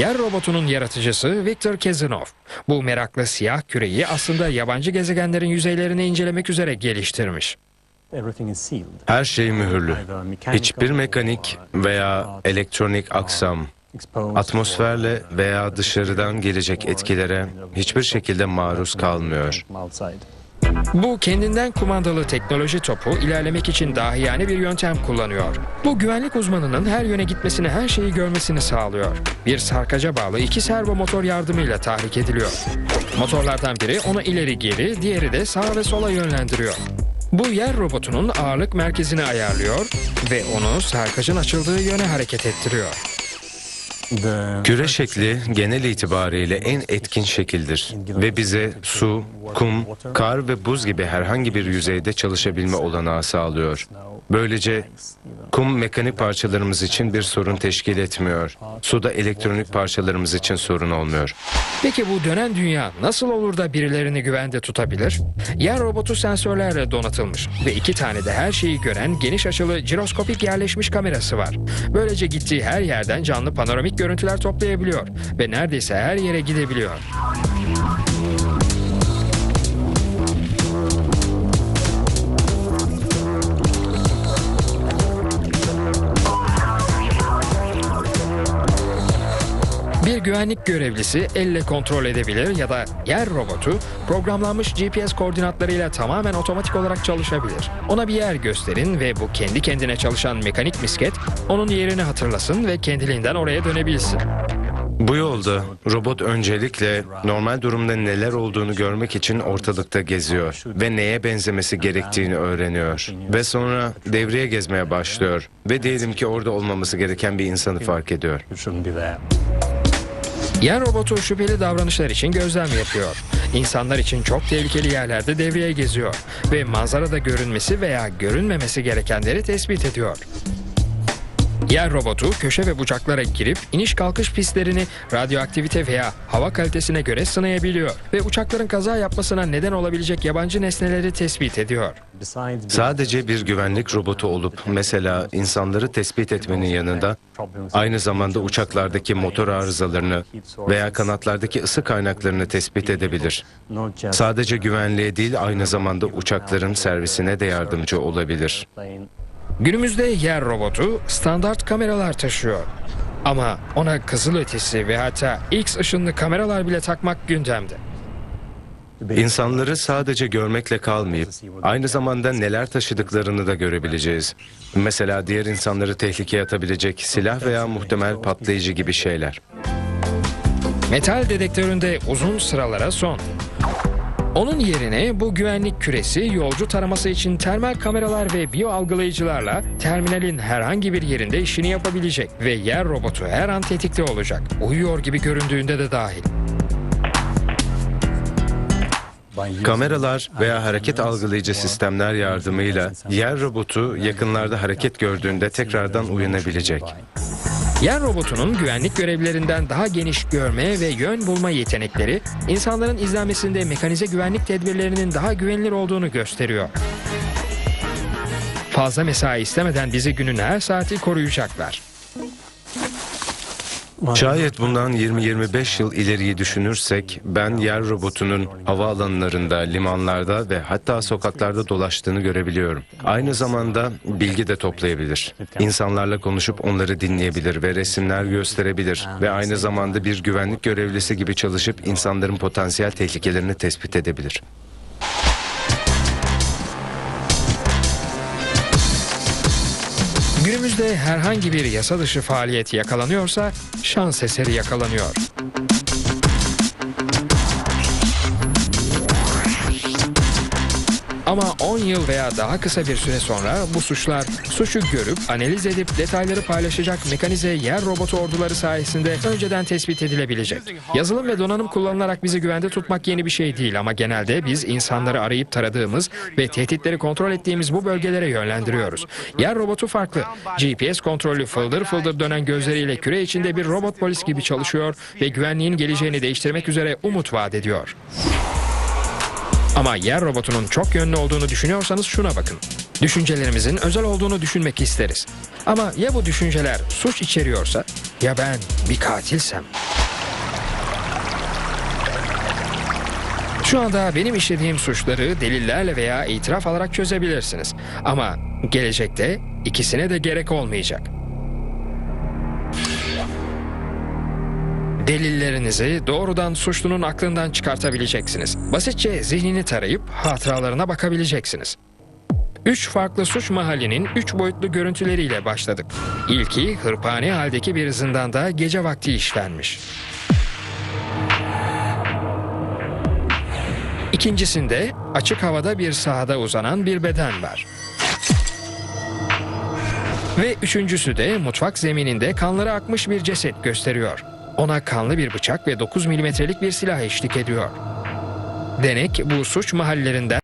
Yer robotunun yaratıcısı Viktor Kezanov. Bu meraklı siyah küreyi aslında yabancı gezegenlerin yüzeylerini incelemek üzere geliştirmiş. Her şey mühürlü. Hiçbir mekanik veya elektronik aksam atmosferle veya dışarıdan gelecek etkilere hiçbir şekilde maruz kalmıyor. Bu kendinden kumandalı teknoloji topu ilerlemek için dahiyane bir yöntem kullanıyor. Bu güvenlik uzmanının her yöne gitmesini, her şeyi görmesini sağlıyor. Bir sarkaca bağlı iki servo motor yardımıyla tahrik ediliyor. Motorlardan biri onu ileri geri, diğeri de sağa ve sola yönlendiriyor. Bu yer robotunun ağırlık merkezini ayarlıyor ve onu sarkacın açıldığı yöne hareket ettiriyor. Küre şekli genel itibariyle en etkin şekildir ve bize su, kum, kar ve buz gibi herhangi bir yüzeyde çalışabilme olanağı sağlıyor. Böylece kum mekanik parçalarımız için bir sorun teşkil etmiyor. Suda elektronik parçalarımız için sorun olmuyor. Peki bu dönen dünya nasıl olur da birilerini güvende tutabilir? Yer robotu sensörlerle donatılmış ve iki tane de her şeyi gören geniş açılı jiroskopik yerleşmiş kamerası var. Böylece gittiği her yerden canlı panoramik görüntüler toplayabiliyor ve neredeyse her yere gidebiliyor. Güvenlik görevlisi elle kontrol edebilir ya da yer robotu programlanmış GPS koordinatlarıyla tamamen otomatik olarak çalışabilir. Ona bir yer gösterin ve bu kendi kendine çalışan mekanik misket onun yerini hatırlasın ve kendiliğinden oraya dönebilsin. Bu yolda robot öncelikle normal durumda neler olduğunu görmek için ortalıkta geziyor ve neye benzemesi gerektiğini öğreniyor. Ve sonra devreye gezmeye başlıyor ve diyelim ki orada olmaması gereken bir insanı fark ediyor. Yer robotu şüpheli davranışlar için gözlem yapıyor. İnsanlar için çok tehlikeli yerlerde devreye geziyor ve manzarada görünmesi veya görünmemesi gerekenleri tespit ediyor. Yer robotu köşe ve bucaklara girip iniş kalkış pistlerini radyoaktivite veya hava kalitesine göre sınayabiliyor ve uçakların kaza yapmasına neden olabilecek yabancı nesneleri tespit ediyor. Sadece bir güvenlik robotu olup mesela insanları tespit etmenin yanında aynı zamanda uçaklardaki motor arızalarını veya kanatlardaki ısı kaynaklarını tespit edebilir. Sadece güvenliğe değil aynı zamanda uçakların servisine de yardımcı olabilir. Günümüzde yer robotu standart kameralar taşıyor. Ama ona kızıl ötesi ve hatta X ışınlı kameralar bile takmak gündemde. İnsanları sadece görmekle kalmayıp aynı zamanda neler taşıdıklarını da görebileceğiz. Mesela diğer insanları tehlikeye atabilecek silah veya muhtemel patlayıcı gibi şeyler. Metal dedektöründe uzun sıralara son. Onun yerine bu güvenlik küresi yolcu taraması için termal kameralar ve biyo algılayıcılarla terminalin herhangi bir yerinde işini yapabilecek ve yer robotu her an tetikte olacak. Uyuyor gibi göründüğünde de dahil. Kameralar veya hareket algılayıcı sistemler yardımıyla yer robotu yakınlarda hareket gördüğünde tekrardan uyanabilecek. Yer robotunun güvenlik görevlilerinden daha geniş görme ve yön bulma yetenekleri insanların izlenmesinde mekanize güvenlik tedbirlerinin daha güvenilir olduğunu gösteriyor. Fazla mesai istemeden bizi günün her saati koruyacaklar. Şayet bundan 20-25 yıl ileriyi düşünürsek ben yer robotunun havaalanlarında, limanlarda ve hatta sokaklarda dolaştığını görebiliyorum. Aynı zamanda bilgi de toplayabilir. İnsanlarla konuşup onları dinleyebilir ve resimler gösterebilir ve aynı zamanda bir güvenlik görevlisi gibi çalışıp insanların potansiyel tehlikelerini tespit edebilir. Günümüzde herhangi bir yasa dışı faaliyet yakalanıyorsa şans eseri yakalanıyor. Ama 10 yıl veya daha kısa bir süre sonra bu suçlar suçu görüp analiz edip detayları paylaşacak mekanize yer robotu orduları sayesinde önceden tespit edilebilecek. Yazılım ve donanım kullanılarak bizi güvende tutmak yeni bir şey değil ama genelde biz insanları arayıp taradığımız ve tehditleri kontrol ettiğimiz bu bölgelere yönlendiriyoruz. Yer robotu farklı. GPS kontrollü fıldır fıldır dönen gözleriyle küre içinde bir robot polis gibi çalışıyor ve güvenliğin geleceğini değiştirmek üzere umut vaat ediyor. Ama yer robotunun çok yönlü olduğunu düşünüyorsanız şuna bakın. Düşüncelerimizin özel olduğunu düşünmek isteriz. Ama ya bu düşünceler suç içeriyorsa ya ben bir katilsem? Şu anda benim işlediğim suçları delillerle veya itiraf alarak çözebilirsiniz. Ama gelecekte ikisine de gerek olmayacak.'' Delillerinizi doğrudan suçlunun aklından çıkartabileceksiniz. Basitçe zihnini tarayıp hatıralarına bakabileceksiniz. Üç farklı suç mahallinin üç boyutlu görüntüleriyle başladık. İlki hırpani haldeki bir zindanda gece vakti işlenmiş. İkincisinde açık havada bir sahada uzanan bir beden var. Ve üçüncüsü de mutfak zemininde kanları akmış bir ceset gösteriyor. Ona kanlı bir bıçak ve 9 milimetrelik bir silah eşlik ediyor. Denek bu suç mahallerinden